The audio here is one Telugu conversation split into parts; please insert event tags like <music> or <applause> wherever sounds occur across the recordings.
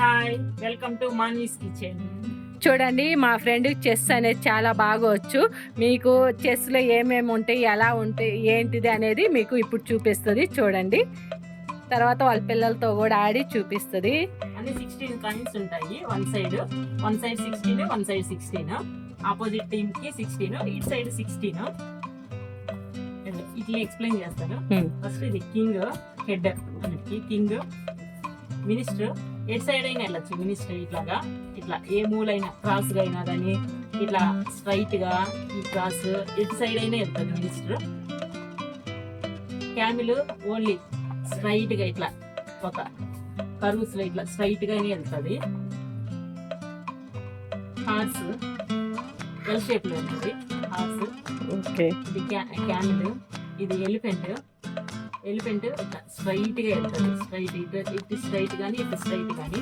Hi welcome to Mani's kitchen చూడండి మా ఫ్రెండ్ చెస్ అనేది చాలా బాగా వచ్చు మీకు చెస్లో ఏమేమి ఉంటాయి ఎలా ఉంటాయి ఏంటిది అనేది మీకు ఇప్పుడు చూపిస్తుంది చూడండి. తర్వాత వాళ్ళ పిల్లలతో కూడా ఆడి చూపిస్తుంది. అన్ని సిక్స్టీన్ కాయిన్స్ ఉంటాయి one side one side sixteen one side sixteen opposite టీమ్కి సిక్స్టీన్ ఇటు సైడ్ సిక్స్టీన్ ఇట్లా ఎక్స్ప్లెయిన్ చేస్తాను. Hmm. ఫస్ట్ ఇది కింగ్ హెడ్ కింగ్ మినిస్టర్ ఎటు సైడ్ అయినా వెళ్ళచ్చు మినిస్టర్ ఇట్లాగా ఇట్లా ఏ మూలైనా క్రాస్గా అయినా కానీ ఇట్లా స్ట్రైట్గా ఈ క్రాస్ ఎటు సైడ్ అయినా వెళ్తుంది మినిస్టర్ క్యామిల్ ఓన్లీ స్ట్రైట్గా ఇట్లా ఒక కర్వ్స్లో ఇట్లా స్ట్రైట్ గానే వెళ్తుంది. హార్స్ ఎల్ షేప్లో ఉంటుంది. హార్స్ ఓకే ఇది క్యామిల్ ఇది ఎలిఫెంట్ ఎలిఫెంట్ ఇట్లా స్ట్రైట్గా వెళ్తుంది స్ట్రైట్ ఇటు ఇటు స్ట్రైట్ కానీ ఇటు స్ట్రైట్ కానీ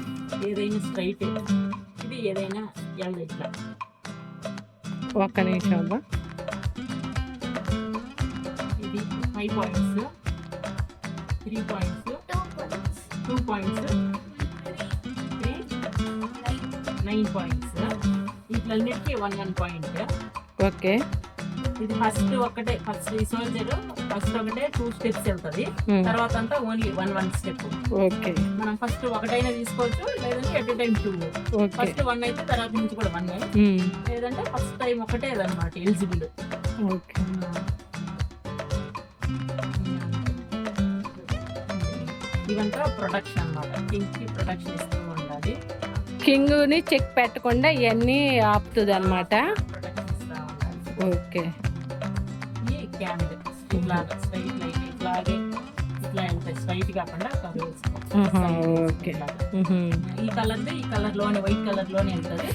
ఏదైనా స్ట్రైట్ ఇది ఏదైనా వెళ్ళదు ఇట్లా. ఒక్క నిమిషం ఇది five points three points two points three nine points ఇట్లన్నిటికీ one one point okay. ఇది ఫస్ట్ ఒకటే ఫస్ట్ ఈ సోల్జర్ ఫస్ట్ ఒకటే టూ స్టెప్స్ వెళ్తుంది. తర్వాత అంతా only one one step okay. మనం ఫస్ట్ ఒకటైనా తీసుకోవచ్చు లేదంటే at time two first one అయితే తర్వాత నుంచి కూడా వన్ లేదంటే ఫస్ట్ టైం ఒకటే అనమాట ఎలిజిబుల్ ఓకే. ఇవంతా ప్రొడక్షన్ అన్నమాట. కింగ్కి ప్రొడక్షన్ ఇస్తూ ఉండాలి. కింగ్ని చెక్ పెట్టకుండా ఇవన్నీ ఆపుతుంది అనమాట ఓకే. ఈ క్యామిల్ ఇట్లాగా స్ట్రైట్ లైన్ ఇట్లాగే ఇట్లా వెళ్తాయి స్ట్రైట్ కాకుండా Side ఓకే. ఈ కలర్ ఈ కలర్లోనే వైట్ కలర్లోనే వెళ్తుంది.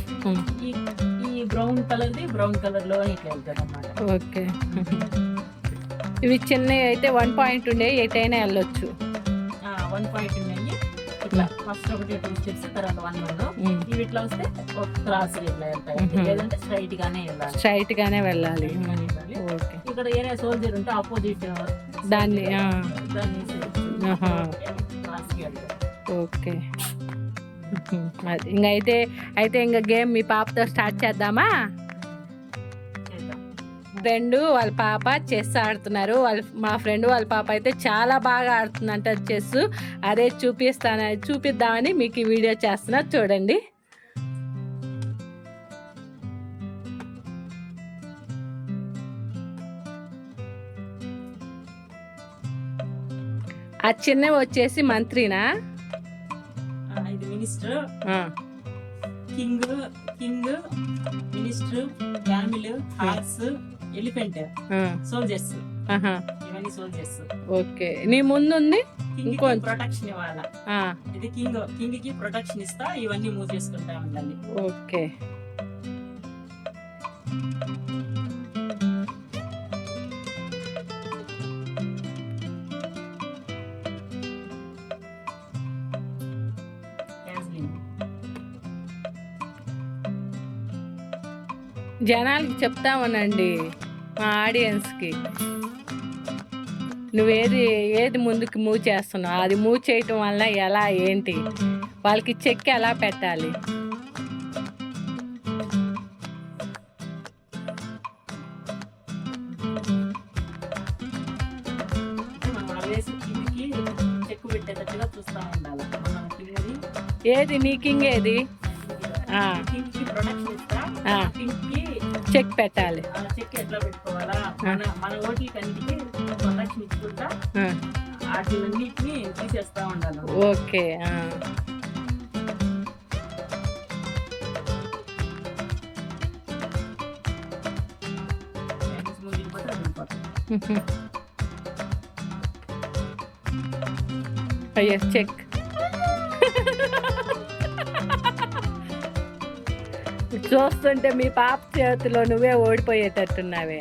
ఈ ఈ బ్రౌన్ కలర్ది బ్రౌన్ కలర్లోనే ఇట్లా వెళ్తుంది అన్నమాట ఓకే ఇవి చిన్నవి అయితే వన్ పాయింట్ ఉండే ఎటైనా వెళ్ళొచ్చు. వన్ పాయింట్ ఉన్నాయి ఇట్లా ఫస్ట్ ఒకటి టూ స్టెప్స్ తర్వాత వన్ వన్. ఇవి ఇట్లా వస్తే ఒక క్రాస్ ఇట్లా వెళ్తాయి. లేదంటే స్ట్రైట్ గానే వెళ్ళాలి. స్ట్రైట్ గానే వెళ్ళాలి. ఓకే. ఏరియా సోల్జర్ ఉంటే ఆపోజిట్ దాన్ని, ఆ. దాన్ని ఓకే. అది ఇంకా అయితే అయితే ఇంకా గేమ్ మీ పాపతో స్టార్ట్ చేద్దామా? చేద్దాం. ఫ్రెండ్ వాళ్ళ పాప చెస్ ఆడుతున్నారు. వాళ్ళ మా ఫ్రెండ్ వాళ్ళ పాప అయితే చాలా బాగా ఆడుతుందంట చెస్. అదే చూపిస్తాను చూపిద్దామని మీకు ఈ వీడియో చేస్తున్నా. చూడండి. ఆ చిన్నవి వచ్చేసి మంత్రినా? ఇది minister. King king minister camel horse elephant soldiers. ఇవన్నీ సోల్జర్స్. ఓకే. నీ ముందుంది? ఇంకొంచెం. ప్రొటెక్షన్ ఇవ్వాలా? ఇది కింగ్ కింగ్కి ప్రొటెక్షన్ ఇస్తా ఇవన్నీ మూవ్ చేసుకుంటా ఉండాలి ఓకే. జనాలకి చెప్తామనండి మా ఆడియన్స్కి. నువ్వేది ఏది ముందుకు మూవ్ చేస్తున్నావు? అది మూవ్ చేయటం వల్ల ఎలా ఏంటి? వాళ్ళకి చెక్ ఎలా పెట్టాలి? పెట్టేటట్టుగా చూస్తా ఉండాలి. ఏది నీ కింగ్ ఏది చెక్ పెట్టాలి. చెక్ ఎట్లా పెట్టుకోవాలా? మన మన ఓట్లకి అన్నిటికీ ప్రొటెక్షన్ ఇచ్చుకుంటా వాటిలన్నిటిని తీసేస్తా ఉండాలి. ఓకే ఆ. ముందుకు <laughs> చూస్తుంటే మీ పాప చేతిలో నువ్వే ఓడిపోయేటట్టున్నావే.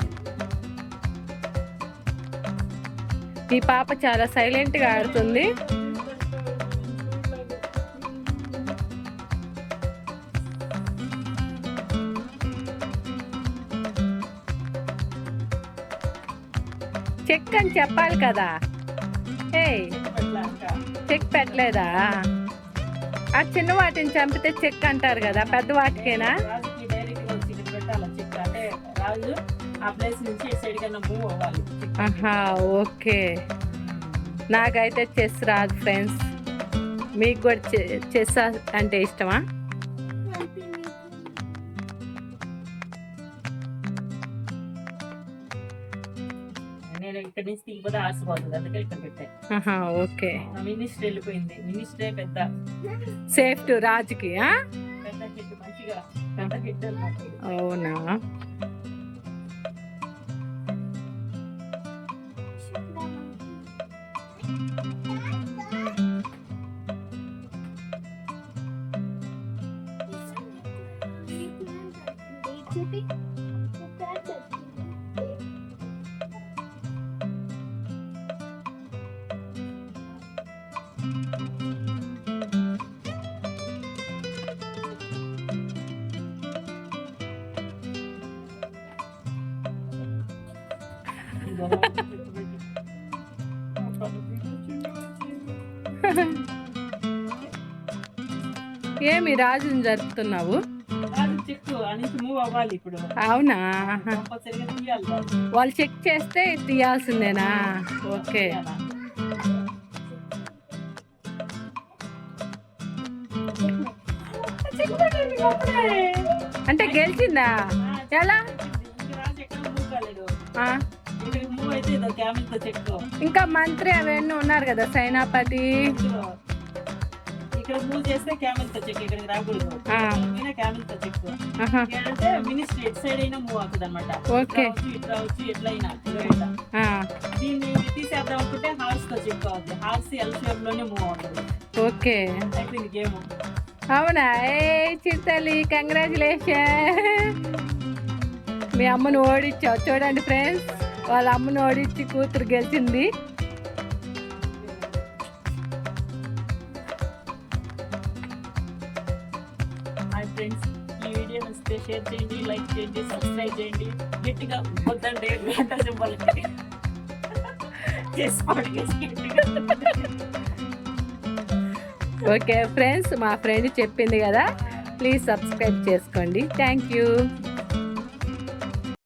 మీ పాప చాలా సైలెంట్గా ఆడుతుంది. చెక్ అని చెప్పాలి కదా. ఏ చెక్ పెట్టలేదా? ఆ చిన్న వాటిని చంపితే చెక్ అంటారు కదా పెద్ద వాటికేనా? రాజుకి డైరెక్ట్ వచ్చి ఇక్కడ పెట్టాలి చెక్ అంటే రాజు ఆ ప్లేస్ నుంచి సైడ్ కన్నా మూవ్ అవ్వాలి ఆహా ఓకే. నాకైతే చెస్ రాదు ఫ్రెండ్స్. మీకు కూడా చె- చెస్ అంటే ఇష్టమా? ఇక్కడ నుంచి దిగిపోతే ఆసిపోతుంది అందుకే ఇక్కడ పెట్టాను. ఓకే. మినిస్టర్ వెళ్ళిపోయింది. మినిస్టరే పెద్ద సేఫ్ టు రాజుకి? పెద్ద హెడ్ మంచిగా పెద్ద హెడ్ అవునా? ఏమి రాజుని జరుపుతున్నావు? అవునా. వాళ్ళు చెక్ చేస్తే తీయాల్సిందేనా? ఓకే. అంటే గెలిచిందా? ఎలా? ఇంకా మంత్రి అవన్నీ ఉన్నారు కదా సైనాపతి. ఇక్కడ మూవ్ చేస్తే క్యామెల్తో చెక్కు ఇక్కడికి రాకూడదు ఆ, మీద క్యామెల్తో చెక్కు ఆహా, అంటే మినిస్టర్ ఎట్ సైడ్ అయినా మూవ్ అవుతుంది అనమాట ఓకే. ఇట్లా వచ్చి ఎట్లయినా ఇదిగో ఇట్లా. ఆ, దీన్ని తీసేద్దాం అనుకుంటే హార్స్తో చెక్ అవుతుంది. హార్స్ ఎల్ షేప్లోనే మూవ్ అవుతుంది. ఓకే. అయిపోయింది గేమ్. అవునా? ఏ చిత్తలి కంగ్రాచులేషన్ మీ అమ్మను ఓడించావు చూడండి ఫ్రెండ్స్ వాళ్ళ అమ్మను ఓడించి కూతురు గెలిచింది. ఫ్రెండ్స్ ఈ వీడియో నచ్చితే షేర్ చేయండి లైక్ చేయండి సబ్స్క్రైబ్ చేయండి. గట్టిగా వద్దండి గంట సింబల్ చేసుకోండి. ఓకే ఫ్రెండ్స్ మా ఫ్రెండ్ చెప్పింది కదా ప్లీజ్ సబ్స్క్రైబ్ చేసుకోండి. Thank you.